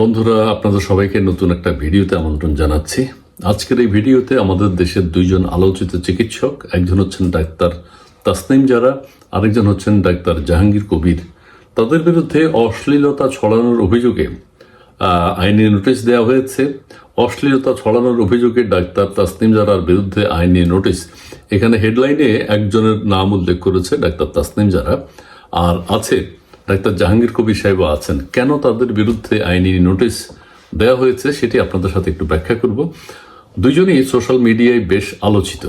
বন্ধুরা, আপনাদের সবাইকে নতুন একটা ভিডিওতে আমন্ত্রণ জানাচ্ছি। আজকের এই ভিডিওতে আমাদের দেশের দুইজন আলোচিত চিকিৎসক, একজন হচ্ছেন ডাক্তার তাসনিম যারা আরেকজন হচ্ছেন ডাক্তার জাহাঙ্গীর কবির। তাদের বিরুদ্ধে অশ্লীলতা ছড়ানোর অভিযোগে আইনি নোটিশ দেওয়া হয়েছে। অশ্লীলতা ছড়ানোর অভিযোগে ডাক্তার তাসনিম জারার বিরুদ্ধে আইনি নোটিশ। এখানে হেডলাইনে একজনের নাম উল্লেখ করেছে ডাক্তার তাসনিম জারা। আর আছে ডাক্তার জাহাঙ্গীর কবির সাহেব আছেন। কেন তাদের বিরুদ্ধে আইনি নোটিশ দেওয়া হয়েছে সেটি আপনাদের সাথে একটু ব্যাখ্যা করব। দুজনেই সোশ্যাল মিডিয়ায় বেশ আলোচিত।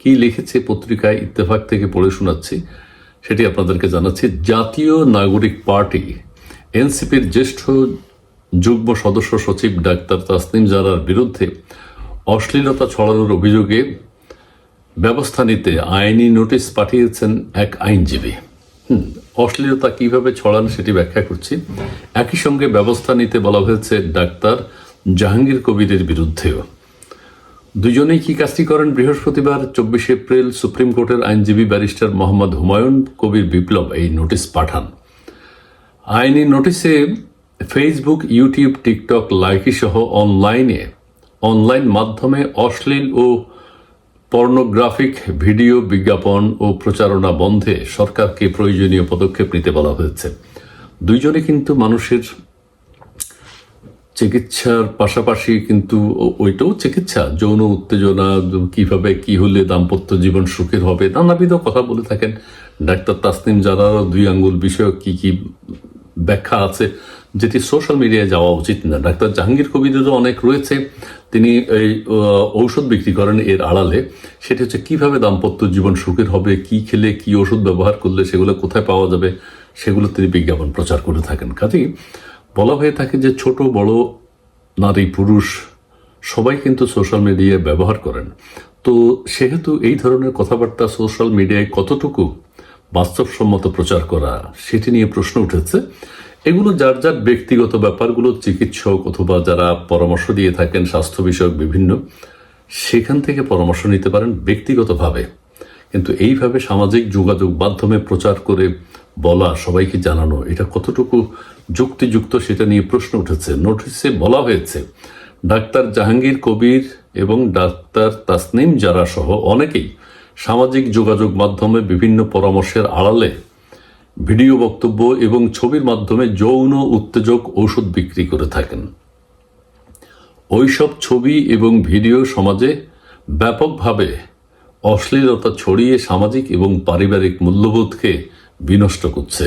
কি লিখেছে পত্রিকায় ইত্তেফাক থেকে পড়ে শোনাচ্ছি, সেটি আপনাদেরকে জানাচ্ছি। জাতীয় নাগরিক পার্টি, এনসিপির জ্যেষ্ঠ যুগ্ম সদস্য সচিব ডাক্তার তাসনিম জারার বিরুদ্ধে অশ্লীলতা ছড়ানোর অভিযোগে ব্যবস্থা নিতে আইনি নোটিশ পাঠিয়েছেন এক আইনজীবী। অশ্লীলতা কীভাবে ছড়ান সেটি ব্যাখ্যা করছি। একই সঙ্গে ব্যবস্থা নিতে বলা হয়েছে ডাক্তার জাহাঙ্গীর কবিরের বিরুদ্ধেও। দুজনেই কি কাজটি করেন? বৃহস্পতিবার, চব্বিশে এপ্রিল, সুপ্রিম কোর্টের আইনজীবী ব্যারিস্টার মোহাম্মদ হুমায়ুন কবির বিপ্লব এই নোটিশ পাঠান। আইনি নোটিশে ফেসবুক, ইউটিউব, টিকটক লাইকি সহ অনলাইনে, অনলাইন মাধ্যমে অশ্লীল ও পর্নোগ্রাফিক ভিডিও বিজ্ঞাপন ও প্রচারণা বন্ধে সরকারকে প্রয়োজনীয় পদক্ষেপ নিতে বলা হয়েছে। দুইজনে কিন্তু মানুষের চিকিৎসার পাশাপাশি কিন্তু ওইটাও চিকিৎসা, যৌন উত্তেজনা, কীভাবে কি হলে দাম্পত্য জীবন সুখের হবে, নানাবিধ কথা বলে থাকেন। ডাক্তার তাসনিম জারারও দুই আঙ্গুল বিষয়ক কি কি ব্যাখ্যা আছে যেটি সোশ্যাল মিডিয়ায় যাওয়া উচিত না। ডাক্তার জাহাঙ্গীর কবিরেরও অনেক রয়েছে। তিনি এই ঔষধ বিক্রি করেন এর আড়ালে। সেটি হচ্ছে কীভাবে দাম্পত্য জীবন সুখের হবে, কি খেলে, কি ওষুধ ব্যবহার করলে সেগুলো কোথায় পাওয়া যাবে, সেগুলো তিনি বিজ্ঞাপন প্রচার করে থাকেন। কাজেই বলা হয়ে থাকে যে ছোট, বড়, নারী, পুরুষ, সবাই কিন্তু সোশ্যাল মিডিয়ায় ব্যবহার করেন। তো সেহেতু এই ধরনের কথাবার্তা সোশ্যাল মিডিয়ায় কতটুকু বাস্তবসম্মত প্রচার করা, সেটি নিয়ে প্রশ্ন উঠেছে। এগুলো যার যার ব্যক্তিগত ব্যাপারগুলো, চিকিৎসক অথবা যারা পরামর্শ দিয়ে থাকেন, স্বাস্থ্য বিষয়ক বিভিন্ন, সেখান থেকে পরামর্শ নিতে পারেন ব্যক্তিগতভাবে। কিন্তু এইভাবে সামাজিক যোগাযোগ মাধ্যমে প্রচার করে বলা, সবাইকে জানানো, এটা কতটুকু যুক্তিযুক্ত সেটা নিয়ে প্রশ্ন উঠেছে। নোটিশে বলা হয়েছে, ডাক্তার জাহাঙ্গীর কবির এবং ডাক্তার তাসনিম জারা সহ অনেকেই সামাজিক যোগাযোগ মাধ্যমে বিভিন্ন পরামর্শের আড়ালে ভিডিও বক্তব্য এবং ছবির মাধ্যমে যৌন, উত্তেজক ঔষধ বিক্রি করে থাকেন। ওইসব ছবি এবং ভিডিও সমাজে ব্যাপকভাবে অশ্লীলতা ছড়িয়ে সামাজিক এবং পারিবারিক মূল্যবোধকে বিনষ্ট করছে।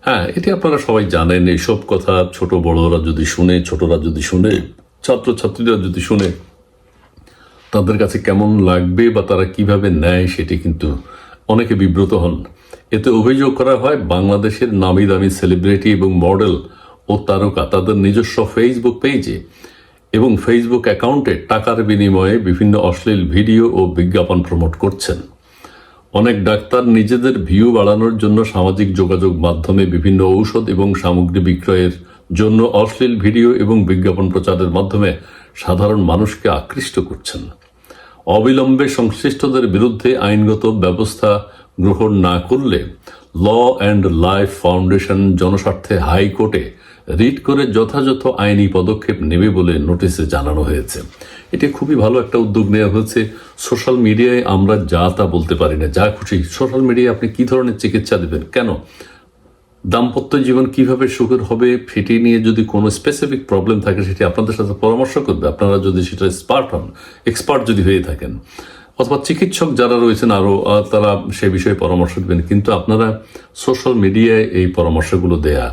হ্যাঁ এটি আপনারা সবাই জানেন, এইসব কথা ছোট বড়রা যদি শুনে, ছোটরা যদি শুনে, ছাত্রছাত্রীরা যদি শুনে, তাদের কাছে কেমন লাগবে বা তারা কীভাবে নেয় সেটি কিন্তু অনেকে বিব্রত হন। এতে অভিযোগ করা হয়, বাংলাদেশের নামি দামি সেলিব্রিটি এবং মডেল ও তারকা তাদের নিজস্ব ফেসবুক পেজে এবং ফেসবুক অ্যাকাউন্টে টাকার বিনিময়ে বিভিন্ন অশ্লীল ভিডিও ও বিজ্ঞাপন প্রমোট করছেন। অনেক ডাক্তার নিজেদের ভিউ বাড়ানোর জন্য সামাজিক যোগাযোগ মাধ্যমে বিভিন্ন ঔষধ এবং সামগ্রী বিক্রয়ের জন্য অশ্লীল ভিডিও এবং বিজ্ঞাপন প্রচারের মাধ্যমে সাধারণ মানুষকে আকৃষ্ট করছেন। অবিলম্বে সংশ্লিষ্টদের বিরুদ্ধে আইনগত ব্যবস্থা গ্রহণ না করলে ল অ্যান্ড লাইফ ফাউন্ডেশন জনস্বার্থে হাইকোর্টে রিট করে যথাযথ আইনি পদক্ষেপ নেবে বলে নোটিশে জানানো হয়েছে। এটি খুবই ভালো একটা উদ্যোগ নেওয়া হয়েছে। সোশ্যাল মিডিয়ায় আমরা যা তা বলতে পারি না, যা খুশি। সোশ্যাল মিডিয়ায় আপনি কি ধরনের চিকিৎসা দেবেন? কেন? দাম্পত্য জীবন কীভাবে সুখের হবে সেটি নিয়ে যদি কোনো স্পেসিফিক প্রবলেম থাকে, সেটি আপনাদের সাথে পরামর্শ করবে। আপনারা যদি সেটা স্পার্ট হন এক্সপার্ট যদি হয়ে থাকেন। অথবা চিকিৎসক যারা রয়েছেন আহ, তারা সে বিষয়ে পরামর্শ দেবেন। কিন্তু আপনারা সোশ্যাল মিডিয়ায় এই পরামর্শগুলো দেয়া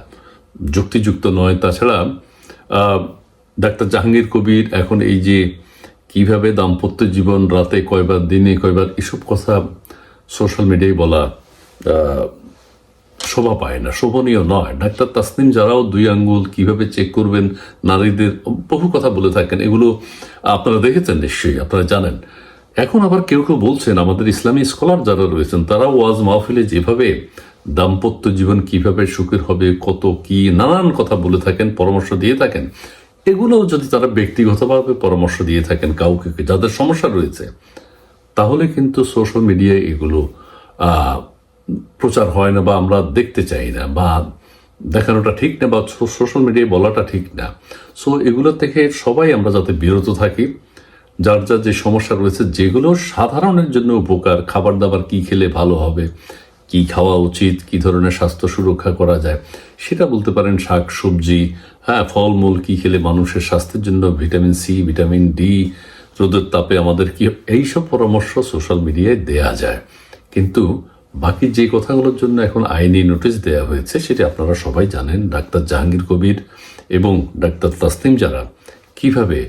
যুক্তিযুক্ত নয়। তাছাড়া ডাক্তার জাহাঙ্গীর কবির এখন এই যে কীভাবে দাম্পত্য জীবন রাতে কয়বার দিনে কয়বার এসব কথা সোশ্যাল মিডিয়ায় বলা শোভা পায় না শোভনীয় নয়। ডাক্তার তাসনিম যারাও দুই আঙ্গুল কীভাবে চেক করবেন নারীদের বহু কথা বলে থাকেন এগুলো আপনারা দেখেছেন নিশ্চয়ই আপনারা জানেন। এখন আবার কেউ কেউ বলছেন, আমাদের ইসলামী স্কলার যারা রয়েছেন, তারা ওয়াজ মাহফিলে যেভাবে দাম্পত্য জীবন কীভাবে সুখের হবে, কত কি নানান কথা বলে থাকেন, পরামর্শ দিয়ে থাকেন এগুলো যদি তারা ব্যক্তিগতভাবে পরামর্শ দিয়ে থাকেন কাউকে, যাদের সমস্যা রয়েছে, তাহলে কিন্তু সোশ্যাল মিডিয়ায় এগুলো প্রচার হয় না বা আমরা দেখতে চাই না বা দেখানোটা ঠিক না বা সোশ্যাল মিডিয়ায় বলাটা ঠিক না। সো এগুলো থেকে সবাই আমরা যাতে বিরত থাকি। যার যার যে সমস্যা রয়েছে, যেগুলো সাধারণের জন্য উপকার। খাবার দাবার কি খেলে ভালো হবে? কি খাওয়া উচিত? কি ধরনের স্বাস্থ্য সুরক্ষা করা যায়? সেটা বলতে পারেন শাক, সবজি হ্যাঁ ফলমূল কি খেলে মানুষের স্বাস্থ্যের জন্য ভিটামিন সি, ভিটামিন ডি, রোদের তাপে আমাদের কি এইসব পরামর্শ সোশ্যাল মিডিয়ায় দেয়া যায়। কিন্তু বাকি যে কথাগুলোর জন্য এখন আইনি নোটিশ দেয়া হয়েছে, সেটা আপনারা সবাই জানেন। ডাক্তার জাহাঙ্গীর কবির এবং ডাক্তার তাসনিম যারা কীভাবে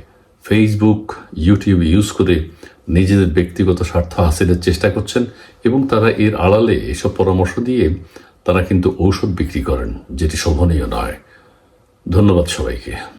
ফেসবুক ইউটিউব ইউজ করে নিজেদের ব্যক্তিগত স্বার্থ হাসিলের চেষ্টা করছেন এবং তারা এর আড়ালে এসব পরামর্শ দিয়ে তারা কিন্তু ঔষধ বিক্রি করেন, যেটি শোভনীয় নয়। ধন্যবাদ সবাইকে।